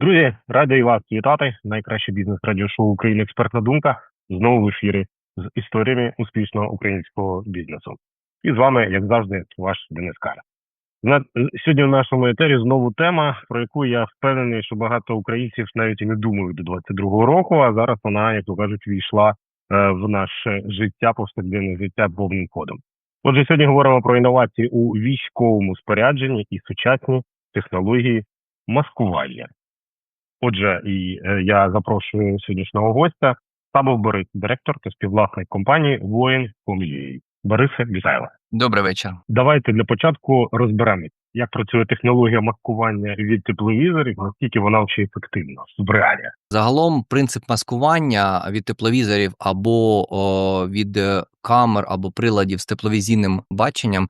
Друзі, радий вас вітати. Найкраще бізнес-радіошоу України Експертна думка знову в ефірі з історіями успішного українського бізнесу. І з вами, як завжди, ваш Денис Кара. Сьогодні в нашому етері знову тема, про яку я впевнений, що багато українців навіть і не думають до 22-го року. А зараз вона, як то кажуть, війшла е, в наше життя, повсякденне життя повним ходом. Отже, сьогодні говоримо про інновації у військовому спорядженні і сучасні технології маскування. Отже, і е, я запрошую сьогоднішнього гостя. Сабов Борис, директор та співвласник компанії Воїн.com.ua. Борисе, вітаю вас. Добрий вечір. Давайте для початку розберемось, як працює технологія маскування від тепловізорів, наскільки вона ще ефективна в реаліях. Загалом принцип маскування від тепловізорів або о, від е, камер або приладів з тепловізійним баченням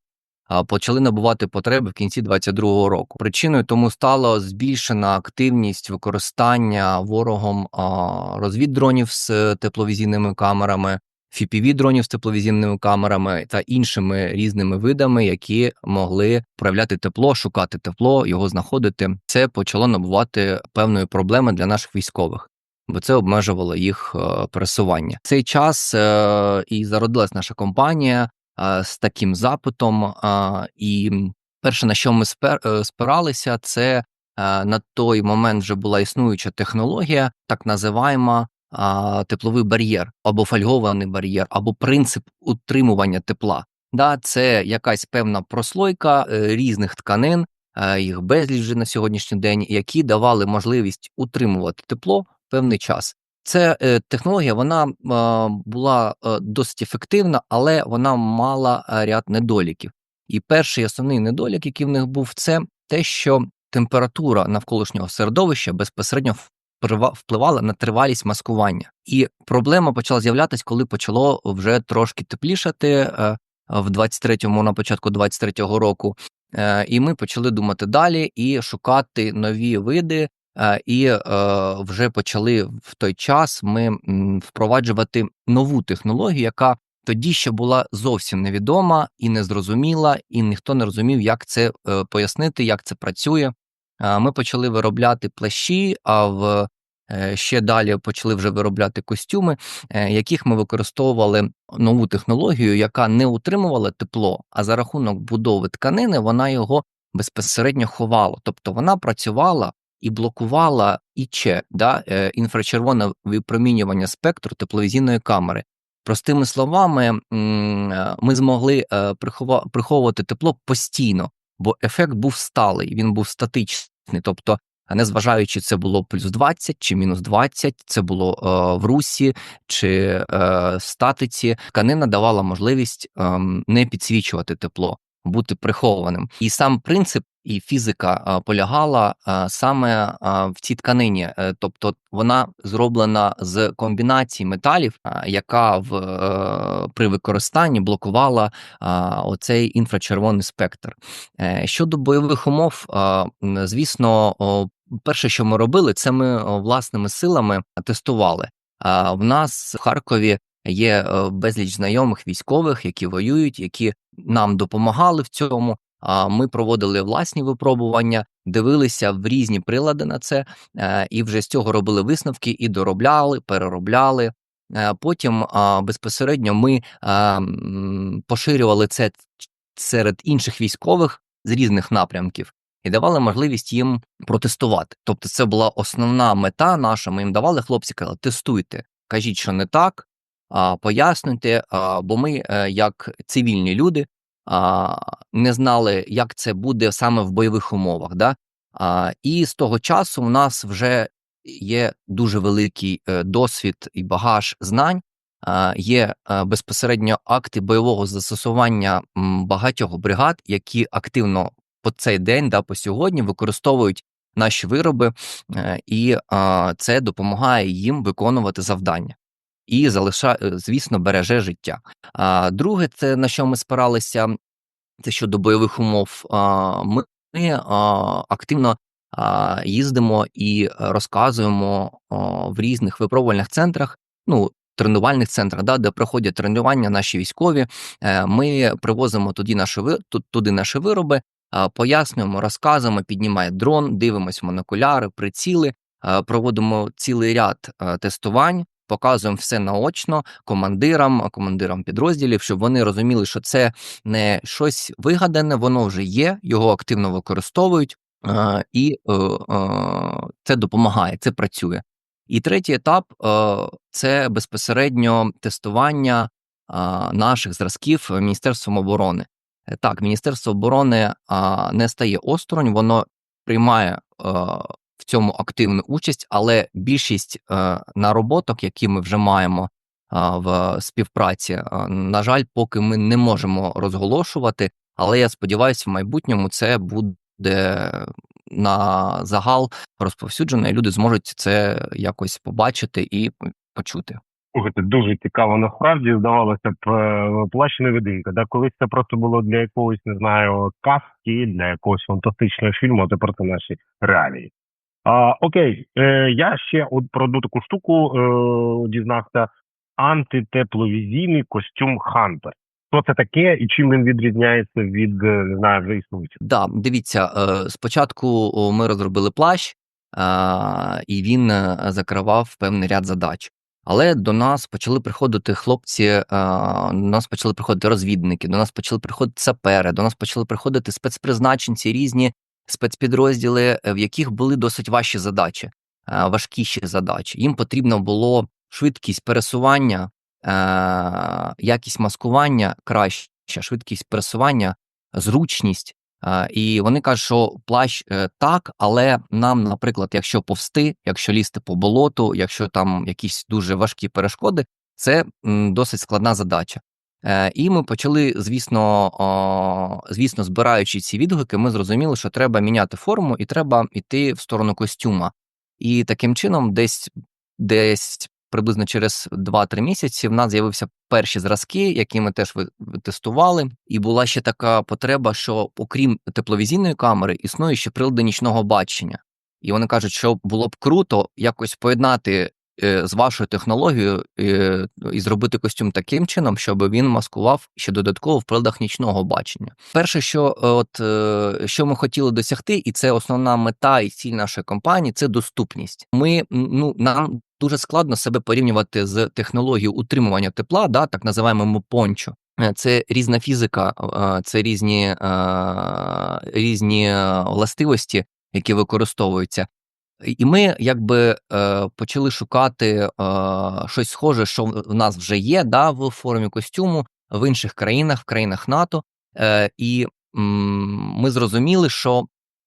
почали набувати потреби в кінці 2022 року. Причиною тому стала збільшена активність використання ворогом розвіддронів з тепловізійними камерами. fpv дронів з тепловізійними камерами та іншими різними видами, які могли проявляти тепло, шукати тепло, його знаходити. Це почало набувати певної проблеми для наших військових. Бо це обмежувало їх е, пересування. Цей час е, і зародилась наша компанія з таким запитом. е, І перше, на що ми е, спиралися, це е, на той момент вже була існуюча технологія, так називаємо тепловий бар'єр, або фольгований бар'єр, або принцип утримування тепла. Да, це якась певна прослойка е, різних тканин, е, їх безліч вже на сьогоднішній день, які давали можливість утримувати тепло певний час. Це е, технологія, вона була е, досить ефективна, але вона мала е, ряд недоліків. І перший основний недолік, який в них був, це те, що температура навколишнього середовища безпосередньо вплива- впливала на тривалість маскування. І проблема почала з'являтися, коли почало вже трошки теплішати в 23-му, на початку 23-го року. І ми почали думати далі і шукати нові види. Е, І е, вже почали в той час ми впроваджувати нову технологію, яка тоді ще була зовсім невідома і незрозуміла, і ніхто не розумів, як це е, пояснити, як це працює. Ми почали виробляти плащі, а в ще далі почали вже виробляти костюми, яких ми використовували нову технологію, яка не утримувала тепло, а за рахунок будови тканини вона його безпосередньо ховала. Тобто вона працювала і блокувала ІЧ, да, е, інфрачервоне випромінювання спектру тепловізійної камери. Простими словами, е, ми змогли е, приховувати тепло постійно, бо ефект був сталий, він був статичний. Тобто, незважаючи, це було плюс 20 чи мінус 20, це було в русі чи е, статиці, тканина давала можливість ем, не підсвічувати тепло, бути прихованим. І сам принцип і фізика полягала саме в цій тканині, Е, тобто вона зроблена з комбінації металів, яка в е, при використанні блокувала оцей інфрачервоний спектр. Е, Щодо бойових умов, звісно, перше, що ми робили, це ми власними силами тестували. В нас в Харкові є е, безліч знайомих військових, які воюють, які нам допомагали в цьому. А ми проводили власні випробування, дивилися в різні прилади на це, е, і вже з цього робили висновки і доробляли, переробляли. Е, Потім безпосередньо ми поширювали це серед інших військових з різних напрямків і давали можливість їм протестувати. Тобто, це була основна мета наша. Ми їм давали хлопці, казали, тестуйте, кажіть, що не так, а, бо ми, е, як цивільні люди, не знали, як це буде саме в бойових умовах. Да? І з того часу в нас вже є дуже великий е, досвід і багаж знань. Є е, безпосередньо акти бойового застосування багатьох бригад, які активно по цей день, да, по сьогодні використовують наші вироби, і це допомагає їм виконувати завдання. І залишає, е, звісно, береже життя. А друге, це на що ми спиралися, це щодо бойових умов. Ми активно їздимо і розказуємо в різних випробувальних центрах. Ну, тренувальних центрах, да, де проходять тренування наші військові. Е, Ми привозимо туди наші туди наші вироби, пояснюємо, розказуємо, піднімає дрон, дивимося монокуляри, приціли, е, проводимо цілий ряд е, тестувань, показуємо все наочно командирам, командирам підрозділів, щоб вони розуміли, що це не щось вигадане, воно вже є, його активно використовують, е, і е, е, це допомагає, це працює. І третій етап це безпосередньо тестування наших зразків Міністерством оборони. Так, Міністерство оборони не стає осторонь, воно приймає цьому активну участь, але більшість е, нароботок, які ми вже маємо а, в співпраці, а, на жаль, поки ми не можемо розголошувати. Але я сподіваюся, в майбутньому це буде на загал розповсюджено, і люди зможуть це якось побачити і почути. Слухайте, дуже цікаво насправді здавалося б е, плащ невидимка. Да? Колись це просто було для якогось, не знаю, казки, для якогось фантастичного фільму, а тепер це наші реалії. А, окей, е, я ще от про одну таку штуку е, дізнався: антитепловізійний костюм Хантер. Що це таке і чим він відрізняється від е, не знаю, вже існуючих? Да, дивіться, е, спочатку ми розробили плащ, і він е, закривав певний ряд задач. Але до нас почали приходити хлопці, до нас почали приходити розвідники, до нас почали приходити сапери, до нас почали приходити спецпризначенці, різні спецпідрозділи, е, в яких були досить важчі задачі, е, важкіші задачі. Їм потрібно було швидкість пересування, е, якість маскування краща, швидкість пересування, зручність. І вони кажуть, що плащ так, але нам, наприклад, якщо повсти, якщо лізти по болоту, якщо там якісь дуже важкі перешкоди, це досить складна задача. Е, І ми почали, звісно, звісно, збираючи ці відгуки, ми зрозуміли, що треба міняти форму і треба йти в сторону костюма. І таким чином, десь десь приблизно через 2-3 місяці в нас з'явився перші зразки, які ми теж тестували. І була ще така потреба, що окрім тепловізійної камери, існує ще прилади нічного бачення. І вони кажуть, що було б круто якось поєднати з вашою технологією е, і зробити костюм таким чином, щоб він маскував ще додатково в приладах нічного бачення. Перше, що е, от е, що ми хотіли досягти, і це основна мета і ціль нашої компанії це доступність. Ми ну нам дуже складно себе порівнювати з технологією утримування тепла, да, так називаємо пончо. Е, Це різна фізика, е, це різні, е, різні е, властивості, які використовуються. І ми якби е, почали шукати е, щось схоже, що в нас вже є да, в формі костюму в інших країнах, в країнах НАТО. Е, і ми зрозуміли, що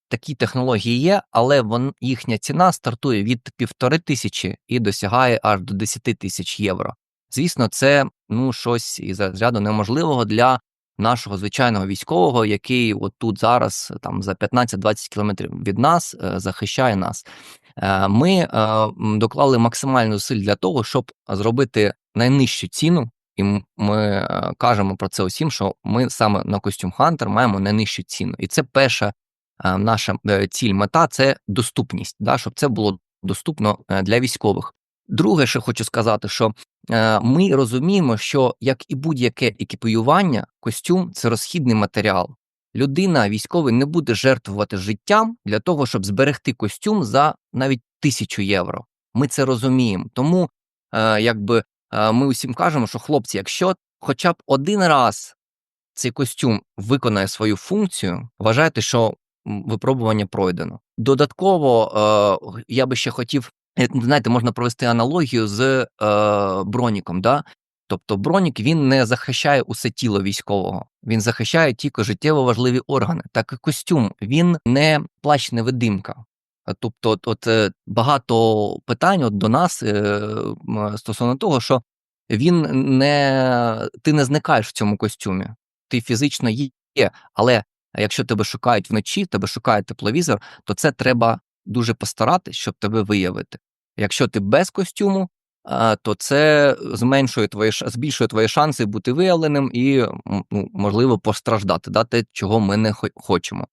такі технології є, але їхня ціна стартує від півтори тисячі і досягає аж до 10 тисяч євро. Звісно, це ну щось із розряду неможливого для нашого звичайного військового, який от тут зараз там за 15-20 кілометрів від нас е, захищає нас. Е, Ми е, доклали максимальну зусиль для того, щоб зробити найнижчу ціну. І ми е, кажемо про це усім, що ми саме на костюм Hunter маємо найнижчу ціну. І це перша е, наша е, ціль, мета це доступність, да, щоб це було доступно е, для військових. Друге, що хочу сказати, що е, ми розуміємо, що як і будь-яке екіпіювання, костюм це розхідний матеріал. Людина, військовий, не буде жертвувати життям для того, щоб зберегти костюм за навіть тисячу євро. Ми це розуміємо. Тому, е, якби е, ми усім кажемо, що хлопці, якщо хоча б один раз цей костюм виконає свою функцію, вважайте, що випробування пройдено. Додатково я би ще хотів, знаєте, можна провести аналогію з е, броніком. Да? Тобто бронік він не захищає усе тіло військового, він захищає тільки життєво важливі органи. Так і костюм він не плащ невидимка. Тобто, от, от е, багато питань от до нас е, стосовно того, що він не ти не зникаєш в цьому костюмі, ти фізично є, але якщо тебе шукають вночі, тебе шукає тепловізор, то це треба дуже постаратись, щоб тебе виявити. Якщо ти без костюму, то це зменшує твої збільшує твої шанси бути виявленим і ну, можливо постраждати, да, те, чого ми не хо- хочемо.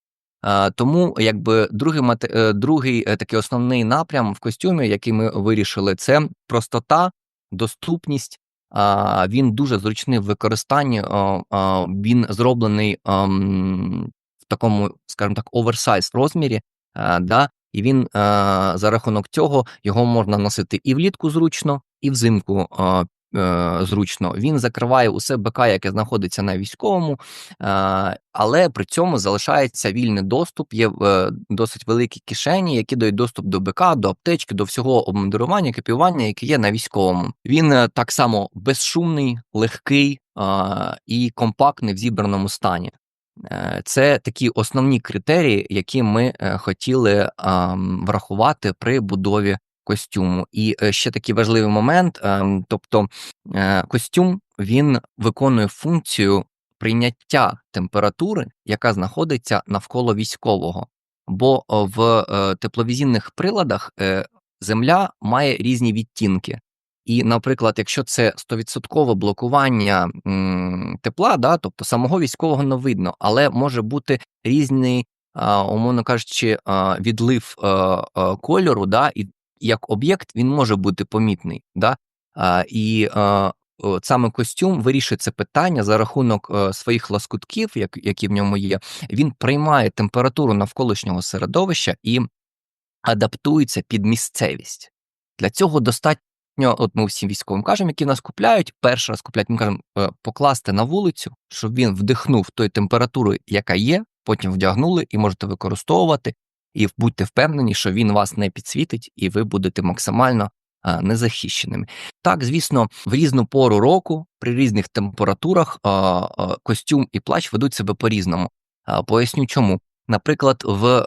Тому якби другий е, другий е, такий основний напрям в костюмі, який ми вирішили, це простота, доступність. Він дуже зручний в використанні. Він зроблений в такому, скажімо так, оверсайз розмірі. Да? І він е, за рахунок цього його можна носити і влітку зручно, і взимку е, е, зручно. Він закриває усе БК, яке знаходиться на військовому, але при цьому залишається вільний доступ. Є досить великі кишені, які дають доступ до БК, до аптечки, до всього обмундирування, екіпірування, яке є на військовому. Він так само безшумний, легкий і компактний в зібраному стані. Е, Це такі основні критерії, які ми е, хотіли врахувати при будові костюму. І е, ще такий важливий момент: ем, тобто костюм він виконує функцію прийняття температури, яка знаходиться навколо військового. Бо в тепловізійних приладах земля має різні відтінки. І, наприклад, якщо це 100% блокування м, тепла, да, тобто самого військового не видно, але може бути різний, а, умовно кажучи, а, відлив а, а, кольору, да, і як об'єкт він може бути помітний. Да, і а, саме костюм вирішує це питання за рахунок е, своїх лоскутків, які в ньому є. Він приймає температуру навколишнього середовища і адаптується під місцевість. Для цього достатньо, от ми всім військовим кажемо, які нас купляють, перший раз купляють, ми кажемо, е, покласти на вулицю, щоб він вдихнув тої температури, яка є, потім вдягнули і можете використовувати, і будьте впевнені, що він вас не підсвітить, і ви будете максимально е, незахищеними. Так, звісно, в різну пору року, при різних температурах е, е, костюм і плащ ведуть себе по-різному. Поясню чому. Наприклад, в,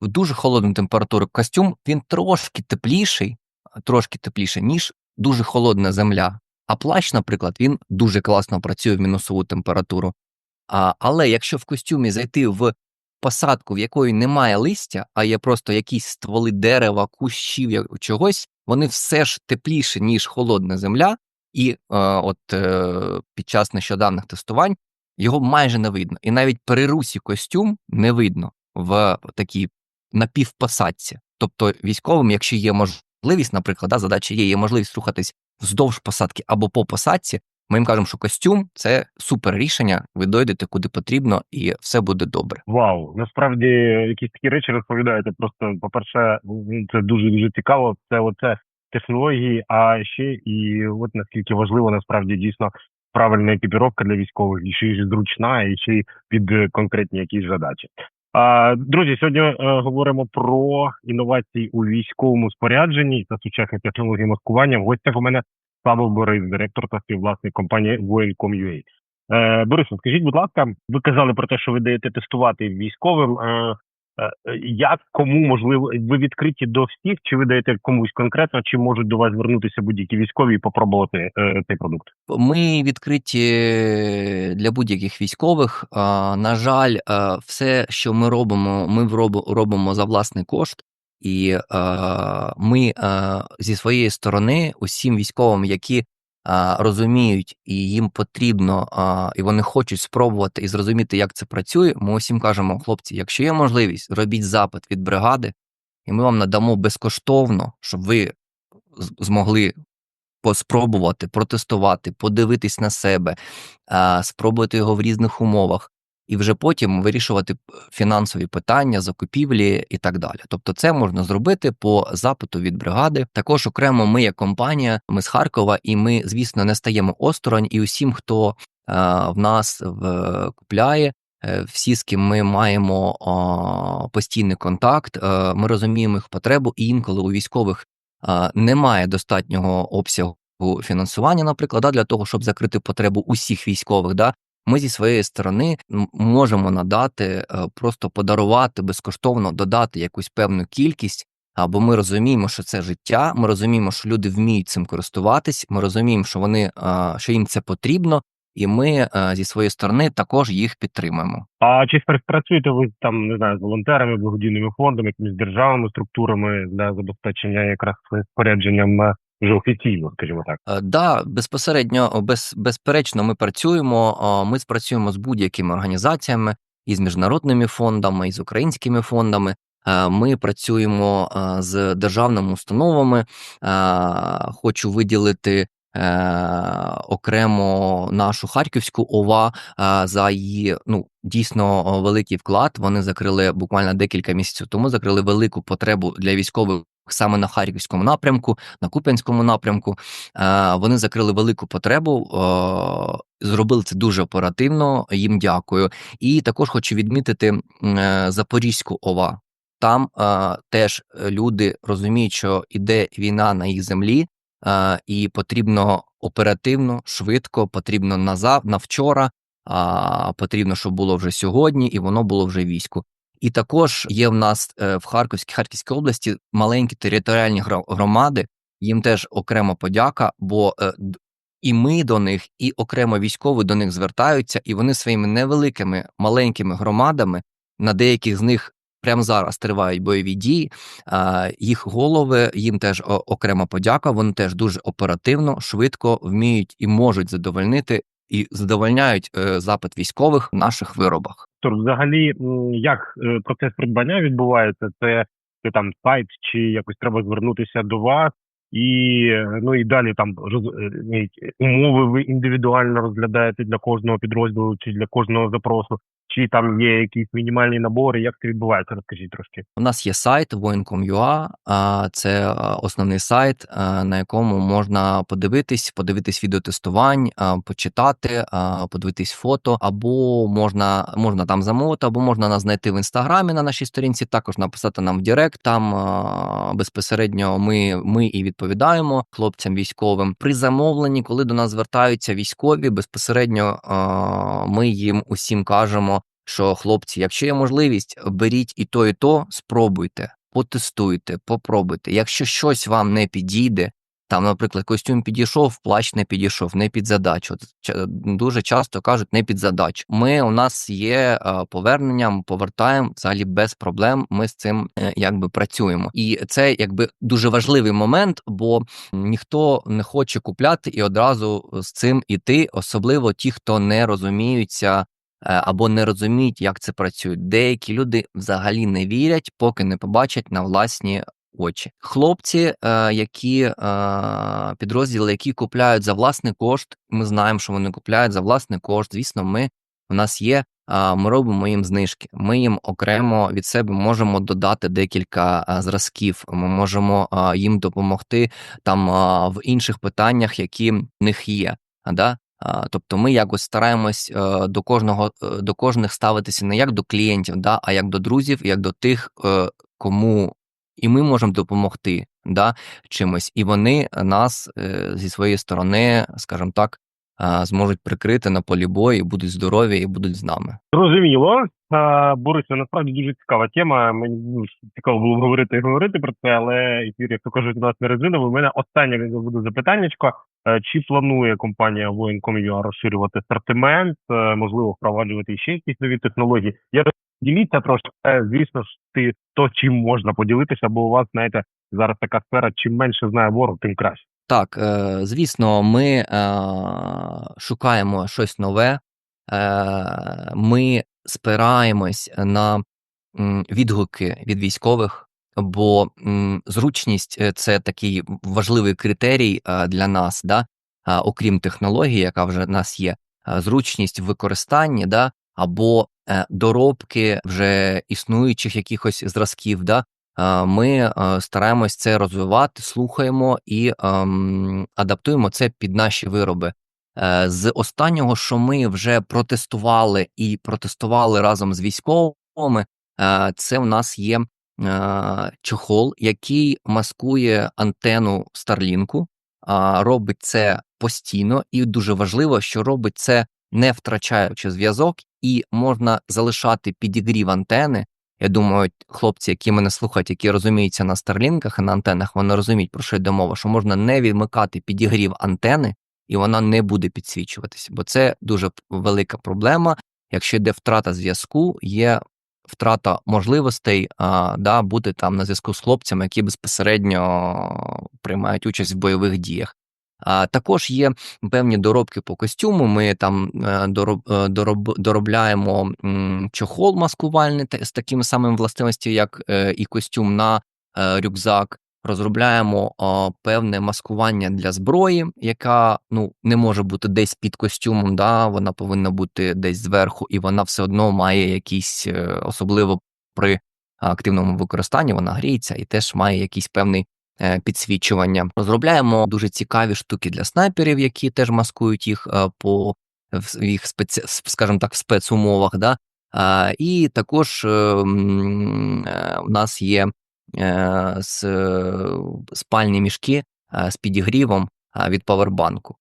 в дуже холодну температуру костюм він трошки тепліший, трошки тепліше, ніж дуже холодна земля. А плащ, наприклад, він дуже класно працює в мінусову температуру. А, але якщо в костюмі зайти в посадку, в якої немає листя, а є просто якісь стволи дерева, кущів, чогось, вони все ж тепліші, ніж холодна земля, і е, от е, під час нещодавних тестувань його майже не видно. І навіть при русі костюм не видно в такій напівпосадці. Тобто військовим, якщо є можливість, наприклад, да, задача є, є можливість рухатись вздовж посадки або по посадці, ми їм кажемо, що костюм це супер рішення, ви дойдете куди потрібно, і все буде добре. Вау, насправді якісь такі речі розповідаєте. Просто, по-перше, ну, це дуже дуже цікаво. Це оце технології, а ще і от наскільки важливо насправді дійсно правильна екіпіровка для військових, і ще й зручна, і ще й під е, конкретні якісь задачі. Друзі, сьогодні е, говоримо про інновації у військовому спорядженні та сучасні технології маскування. В гостях у мене Павло Борис, директор та співвласник компанії Воєнком.ua. Е, Борисо, скажіть, будь ласка, ви казали про те, що ви даєте тестувати військовим. Е, е, як кому можливо, ви відкриті до всіх, чи ви даєте комусь конкретно, чи можуть до вас звернутися будь-які військові і попробувати е, цей продукт? Ми відкриті для будь-яких військових. На жаль, все, що ми робимо, ми робимо за власний кошт. І ми зі своєї сторони усім військовим, які розуміють і їм потрібно, і вони хочуть спробувати і зрозуміти, як це працює. Ми усім кажемо, хлопці, якщо є можливість, робіть запит від бригади, і ми вам надамо безкоштовно, щоб ви змогли поспробувати, протестувати, подивитись на себе, спробувати його в різних умовах, і вже потім вирішувати фінансові питання, закупівлі і так далі. Тобто, це можна зробити по запиту від бригади. Також окремо ми, як компанія, ми з Харкова, і ми, звісно, не стаємо осторонь. І усім, хто а, в нас в, купляє. е, Всі, з ким ми маємо а, постійний контакт, е, ми розуміємо їх потребу, і інколи у військових а, немає достатнього обсягу фінансування, наприклад, да, для того, щоб закрити потребу усіх військових. Да, ми зі своєї сторони можемо надати, е, просто подарувати безкоштовно, додати якусь певну кількість. Або ми розуміємо, що це життя. Ми розуміємо, що люди вміють цим користуватись. Ми розуміємо, що вони що їм це потрібно, і ми зі своєї сторони також їх підтримуємо. А чи співпрацюєте ви там не знаю з волонтерами, благодійними фондами, якимись державними структурами для забезпечення якраз спорядженням е, вже офіційно, скажімо так? Е, Да, безпосередньо, без, безперечно, ми працюємо. Ми спрацюємо з будь-якими організаціями, і з міжнародними фондами, і з українськими фондами. Е, Ми працюємо е, з державними установами. Е, Хочу виділити окремо нашу харківську ОВА за її ну дійсно великий вклад. Вони закрили буквально декілька місяців тому. Закрили велику потребу для військових. Саме на харківському напрямку, на Куп'янському напрямку, Е, вони закрили велику потребу, е, зробили це дуже оперативно. Їм дякую. І також хочу відмітити е, Запорізьку ОВА. Там теж люди розуміють, що іде війна на їх землі, і потрібно оперативно, швидко, потрібно на зав, на вчора, а потрібно, щоб було вже сьогодні, і воно було вже війську. І також є в нас е, в Харківській Харківській області маленькі територіальні громади. Їм теж окрема подяка, бо е, і ми до них, і окремо військові до них звертаються, і вони своїми невеликими маленькими громадами на деяких з них прямо зараз тривають бойові дії. Їх голови їм теж окрема подяка. Вони теж дуже оперативно, швидко вміють і можуть задовольнити і задовольняють е, запит військових в наших виробах. Тобто, взагалі, як е, процес придбання відбувається? Це, це там сайт, чи якось треба звернутися до вас, і е, ну і далі там роз, умови ви індивідуально розглядаєте для кожного підрозділу чи для кожного запросу, чи там є якісь мінімальні набори? Як це відбувається? Розкажіть трошки. У нас є сайт воїн.com.ua, а, це основний сайт, на якому можна подивитись, подивитись відеотестувань, почитати, подивитись фото, або можна, можна там замовити, або можна нас знайти в інстаграмі на нашій сторінці, також написати нам в Директ. Там безпосередньо ми, ми і відповідаємо хлопцям військовим. При замовленні, коли до нас звертаються військові, безпосередньо ми їм усім кажемо що хлопці, якщо є можливість, беріть і то, і то, спробуйте, потестуйте, попробуйте. Якщо щось вам не підійде, там, наприклад, костюм підійшов, плащ не підійшов, не під задачу. Дуже часто кажуть, не під задачу. Ми у нас є е, повернення, повертаємо взагалі без проблем. Ми з цим е, якби працюємо, і це якби дуже важливий момент, бо ніхто не хоче купляти і одразу з цим іти, особливо ті, хто не розуміються або не розуміють, як це працює. Деякі люди взагалі не вірять, поки не побачать на власні очі. Хлопці, е, які е, підрозділи, які купляють за власний кошт, ми знаємо, що вони купляють за власний кошт. Звісно, ми у нас є. е, Ми робимо їм знижки. Ми їм окремо від себе можемо додати декілька е, зразків. Ми можемо е, їм допомогти там е, в інших питаннях, які в них є. Да? А, Тобто ми якось стараємось е, до кожного е, до кожних ставитися не як до клієнтів, да, а як до друзів, як до тих, е, кому і ми можемо допомогти да, чимось, і вони нас е, зі своєї сторони, скажімо так, е, зможуть прикрити на полі бою, будуть здорові і будуть з нами. Зрозуміло. Борисе, насправді дуже цікава тема. Мені ну, цікаво було говорити і говорити про це, але ефір, як то кажуть, у нас не резиновий. У мене останнє буде запитаннячко. Е, Чи планує компанія Воєнком.ua розширювати асортимент, е, можливо, впроваджувати ще якісь нові технології? Я діліться трошки. Е, Звісно ж, ти то чим можна поділитися, бо у вас знаєте зараз така сфера. Чим менше знає ворог, тим краще. Так, звісно, ми шукаємо щось нове, ми спираємось на відгуки від військових, бо зручність е, це такий важливий критерій для нас, да? окрім технології, яка вже в нас є, зручність в використанні, да? або е, доробки вже існуючих якихось зразків. Да? Ми стараємось це розвивати, слухаємо і ем, адаптуємо це під наші вироби. Е, З останнього, що ми вже протестували і протестували разом з військовими, це у нас є чохол, який маскує антенну Старлінку, робить це постійно, і дуже важливо, що робить це не втрачаючи зв'язок, і можна залишати підігрів антени. Я думаю, хлопці, які мене слухають, які розуміються на старлінках і на антенах, вони розуміють, про що йде мова, що можна не відмикати підігрів антени, і вона не буде підсвічуватися, бо це дуже велика проблема. Якщо йде втрата зв'язку, є втрата можливостей а, да, бути там на зв'язку з хлопцями, які безпосередньо приймають участь в бойових діях. А також є певні доробки по костюму. Ми там е, дороб, е, дороб, доробляємо чохол маскувальний з такими самими властивостями, як е, і костюм на рюкзак. Розробляємо а, певне маскування для зброї, яка ну не може бути десь під костюмом, да, вона повинна бути десь зверху, і вона все одно має якісь, е, особливо при активному використанні, вона гріється і теж має якийсь певний е, підсвічування. Розробляємо дуже цікаві штуки для снайперів, які теж маскують їх е, по їх спеці... скажімо так, в спецумовах. Да? І також е, е, у нас є е, с, спальні мішки е, з підігрівом е, від павербанку.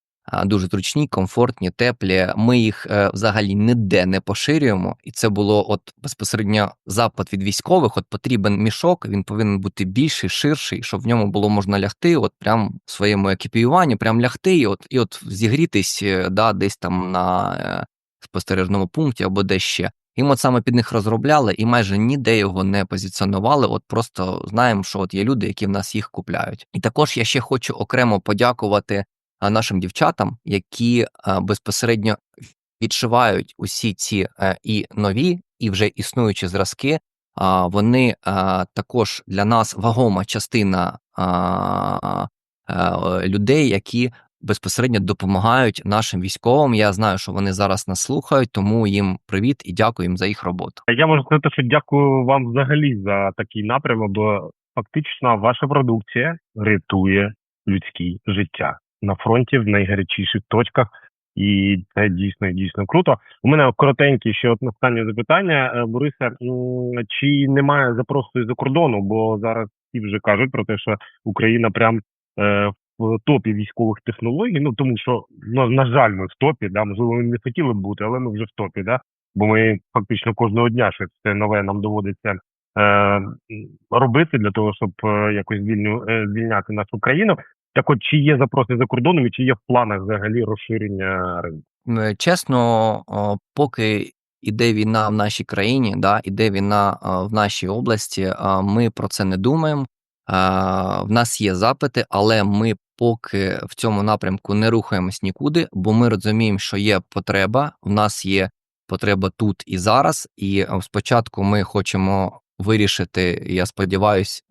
Дуже зручні, комфортні, теплі. Ми їх взагалі ніде не поширюємо, і це було от безпосередньо запит від військових. От потрібен мішок, він повинен бути більший, ширший, щоб в ньому було можна лягти, от прям в своєму екіпіюванні, прям лягти, і от і от зігрітись, да, десь там на спостережному пункті або де ще. Ми от саме під них розробляли, і майже ніде його не позиціонували. От просто знаємо, що от є люди, які в нас їх купляють. І також я ще хочу окремо подякувати нашим дівчатам, які безпосередньо відшивають усі ці е, і нові, і вже існуючі зразки. Вони також для нас вагома частина е, людей, які безпосередньо допомагають нашим військовим. Я знаю, що вони зараз нас слухають, тому їм привіт і дякую їм за їх роботу. Я можу сказати, що дякую вам взагалі за такий напрямок, бо фактично ваша продукція рятує людські життя на фронті в найгарячіших точках. І це дійсно дійсно круто. У мене коротеньке ще одне останнє запитання, Е, Борисе. м, Чи немає запросу із-за кордону? Бо зараз всі вже кажуть про те, що Україна прям е, в топі військових технологій. Ну тому що ну, на жаль, ми в топі. Да, можливо, ми не хотіли б бути, але ми вже в топі. Да? Бо ми фактично кожного дня щось це нове нам доводиться е, робити для того, щоб е, якось звільню, е, звільняти нашу країну. Так, от чи є запроси за кордоном, і чи є в планах взагалі розширення ринку? Чесно, поки іде війна в нашій країні, да, іде війна в нашій області, ми про це не думаємо. В нас є запити, але ми поки в цьому напрямку не рухаємось нікуди, бо ми розуміємо, що є потреба. В нас є потреба тут і зараз. І е, спочатку ми хочемо вирішити, я сподіваюся,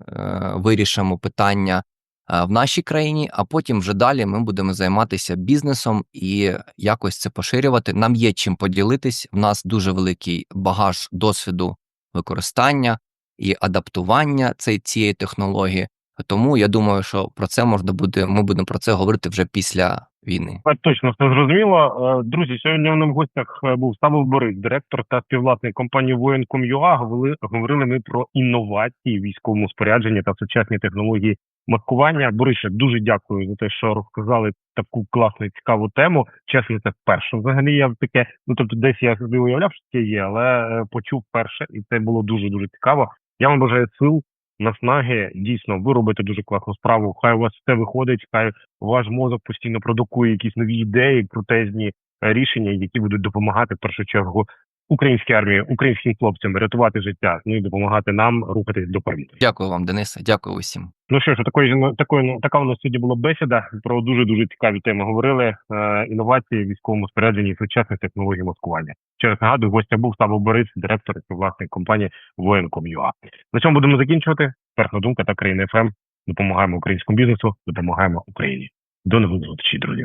вирішимо питання е, в нашій країні, а потім вже далі ми будемо займатися бізнесом і якось це поширювати. Нам є чим поділитись. В нас дуже великий багаж досвіду використання і адаптування цієї технології. Тому я думаю, що про це можна буде. Ми будемо про це говорити вже після війни. Точно все зрозуміло. Е, Друзі, сьогодні в гостях е, був Савов Борис, директор та співвласник компанії Воєнком.ua. Говорили, ми про інновації в військовому спорядженні та сучасні технології маскування. Борисе, дуже дякую за те, що розказали таку класну і цікаву тему. Чесно, це вперше взагалі я таке. Ну тобто, десь я собі уявляв, що таке є, але е, почув вперше, і це було дуже дуже цікаво. Я вам бажаю сил. Наснаги дійсно ви робите дуже класну справу. Хай у вас все виходить, хай ваш мозок постійно продукує якісь нові ідеї, крутезні е, рішення, які будуть допомагати в першу чергу українській армії, українським хлопцям рятувати життя, ну і допомагати нам рухатись до перемоги. Дякую вам, Денисе. Дякую усім. Ну що ж, такої ж- такої ну, така у нас сьогодні була бесіда про дуже дуже цікаві теми. Говорили е, інновації в військовому спорядженні і сучасних технологій маскування. Ще раз нагадую, гостя був Саво Борис, директор і власник компанії Воєнком.ua. На цьому будемо закінчувати. Перша думка та країна ФМ. Допомагаємо українському бізнесу, допомагаємо Україні. До нових зустрічей, друзі.